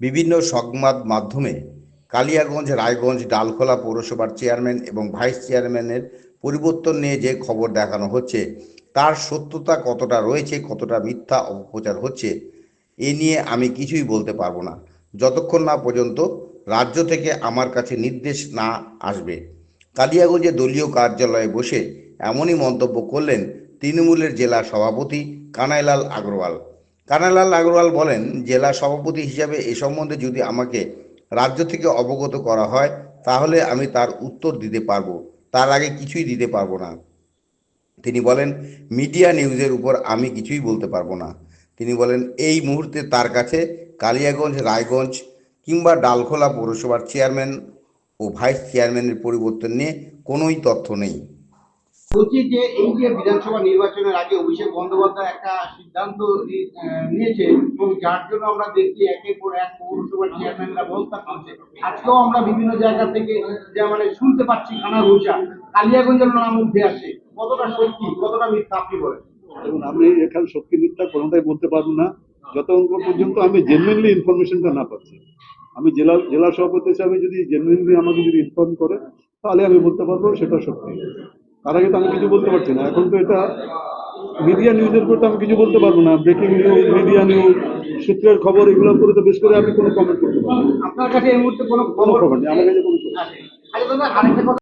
বিভিন্ন সংবাদ মাধ্যমে কালিয়াগঞ্জ, রায়গঞ্জ, ডালখোলা পৌরসভার চেয়ারম্যান এবং ভাইস চেয়ারম্যানের পরিবর্তন নিয়ে যে খবর দেখানো হচ্ছে, তার সত্যতা কতটা রয়েছে, কতটা মিথ্যা অপপ্রচার হচ্ছে, এ নিয়ে আমি কিছুই বলতে পারব না। যতক্ষণ না পর্যন্ত রাজ্য থেকে আমার কাছে নির্দেশ না আসবে। কালিয়াগঞ্জে দলীয় কার্যালয়ে বসে এমনই মন্তব্য করলেন তৃণমূলের জেলা সভাপতি কানাইলাল আগরওয়াল। কানাইলাল আগরওয়াল বলেন, জেলা সভাপতি হিসাবে এ সম্বন্ধে যদি আমাকে রাজ্য থেকে অবগত করা হয়, তাহলে আমি তার উত্তর দিতে পারব। তার আগে কিছুই দিতে পারব না। তিনি বলেন, মিডিয়া নিউজের উপর আমি কিছুই বলতে পারব না। তিনি বলেন, এই মুহূর্তে তার কাছে কালিয়াগঞ্জ, রায়গঞ্জ কিংবা ডালখোলা পৌরসভার চেয়ারম্যান ও ভাইস চেয়ারম্যানের পরিবর্তন নিয়ে কোনোই তথ্য নেই। বলছি যে এই যে বিধানসভা নির্বাচনের আগে অভিষেক বন্দ্যোপাধ্যায় একটা সিদ্ধান্ত নিয়েছে এবং যার জন্য আমরা দেখছি একের পর এক পৌরসভার চেয়ারম্যানরা ব্যবস্থা করছে আজকেও আমরা বিভিন্ন জায়গা থেকে যে মানে শুনতে পাচ্ছি খানা ঘোষা কালিয়াগঞ্জের নাম উঠে আসে। কতটা সত্যি, কতটা মিথ্যা আপনি বলেন? এবং আমি এখানে সত্যি মিথ্যা কোনোটাই বলতে পারব না। যতক্ষণ পর্যন্ত আমি জেনুইনলি ইনফরমেশনটা না পাচ্ছি। আমি জেলা জেলা সভাপতি হিসাবে যদি জেনুইনলি আমাকে যদি ইনফর্ম করে, তাহলে আমি বলতে পারব সেটা সত্যি। তার আগে তো আমি কিছু বলতে পারছি না। এখন তো এটা মিডিয়া নিউজের উপর তো আমি কিছু বলতে পারব না। ব্রেকিং নিউজ মিডিয়া নিউজ সূত্রের খবর এগুলো উপরে তো বেশ করে আমি কোনো কমেন্ট করতে পারব আপনার কাছে এই মুহূর্তে কোনো খবর খবর নেই। আমার কাছে কোনো খবর